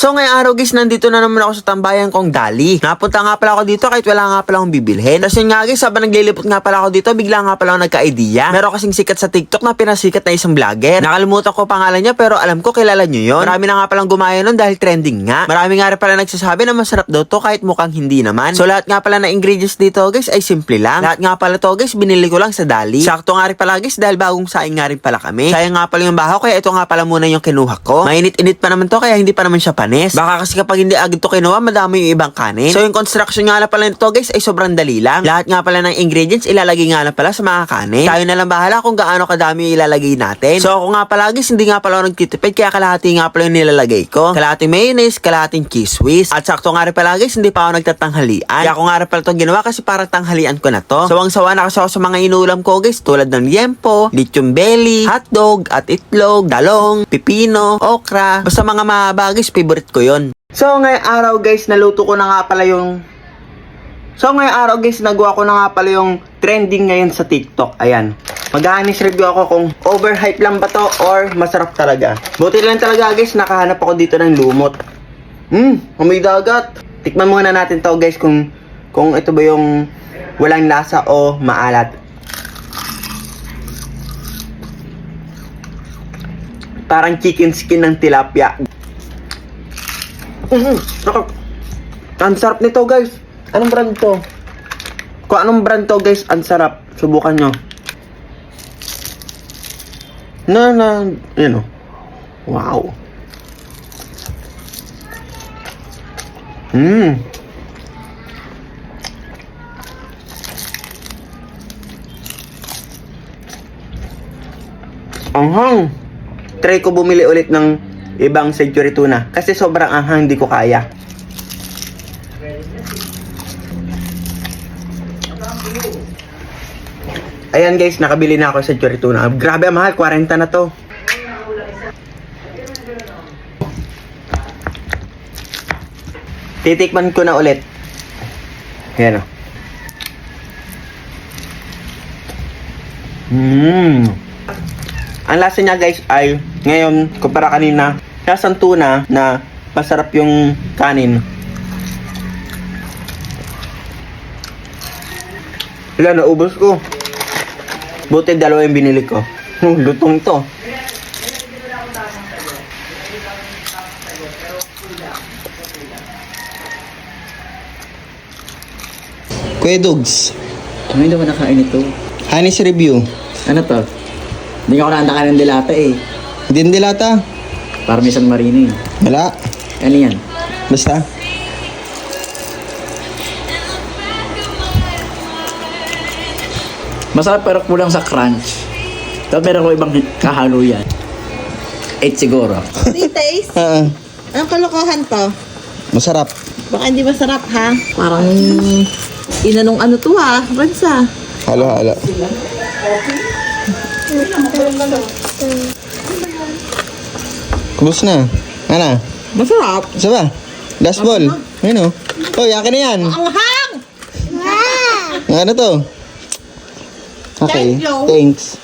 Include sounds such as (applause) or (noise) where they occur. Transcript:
So ngayong araw guys, nandito na naman ako sa tambayan kong Dali. Napunta nga pala ako dito kahit wala nga pala akong bibilhin. Tapos yun nga guys, habang naglilipot nga pala ako dito, bigla nga pala ako nagka-idea. Meron kasing sikat sa TikTok na pinasikat na isang vlogger. Nakalimutan ko pangalan niya pero alam ko kilala niyo yon. Marami na nga palang gumaya nun dahil trending nga. Marami nga pala nagsasabi na masarap daw to kahit mukhang hindi naman. So lahat nga pala na ingredients dito guys ay simple lang. Lahat nga pala to guys binili ko lang sa Dali. Sakto nga rin pala guys dahil bagong saing nga rin pala kami. Sayang nga pala yung bahaw kaya ito nga pala muna yung kinuha ko. Mainit-init pa naman to kaya hindi pa naman siya panis. Baka kasi kapag hindi agad to kinuha, madami yung ibang kanin. So yung construction nga na pala nito guys ay sobrang dali lang. Lahat nga pala ng ingredients ilalagay nga na pala sa mga kanin. Tayo na lang bahala kung gaano kadami yung ilalagay natin. So ako nga pala guys, hindi nga pala ako nagtitipid kaya kalahati nga pala yung nilalagay ko. Kalahating mayonnaise, kalahating cheese whiz. At sakto nga rin pala guys, hindi pa ako nagtatanghalian. Kaya ako nga rin pala itong ginawa kasi parang tanghalian ko na to. Sawang-sawa na kasi ako sa mga inulam ko guys tulad ng liempo, lechon belly, hotdog, at itlog, dalong, pipino, okra. Basta mga mahaba guys, favorite ko yon. So ngayong araw guys, naluto ko na nga pala yung So ngayong araw guys, nagawa ko na nga pala yung trending ngayon sa TikTok. Ayan. Mag-honest review ako kung overhype lang ba to or masarap talaga. Buti lang talaga guys, nakahanap ako dito ng lumot. Hmm, amoy dagat. Tikman muna natin to guys kung kung ito ba yung walang lasa o maalat. Parang chicken skin ng tilapia. Mm, sarap. Ang sarap nito guys. Anong brand to? Kung anong brand to guys, ang sarap. Subukan nyo. Na, na, yun o. Wow. Mmm. Anghang. Try ko bumili ulit ng ibang century tuna. Kasi sobrang anghang, hindi ko kaya. Ayan guys, nakabili na ako sa century tuna. Grabe ang mahal, 40 na to. Titikman ko na ulit. Ayan o. Mmm. Ang lasa niya guys ay ngayon kumpara kanina lasang tuna na masarap yung kanin. Wala, naubos ko. Buti dalawa yung binili ko. (laughs) Lutong to. Kuya Dugs, Ano hindi ba nakain ito? Hanis Review. Ano to? Hindi ako nakanta ng dilata eh. Din dilata. Para may San Marino eh. Wala. Ano yan? Basta. Masarap pero kulang sa crunch. Tapos meron ko ibang kahalo yan. 8 siguro. (laughs) Taste? Ah, Anong kalokohan to? masarap. Baka hindi masarap ha? Parang inanong ano to ha? Ransa. Halo, halo. Kubos na. Ano? Masarap. Isa ba? Last ball. Ayun o. Oh, yakin na yan. Ang hang! Ano to? Okay. Thank you. Thanks.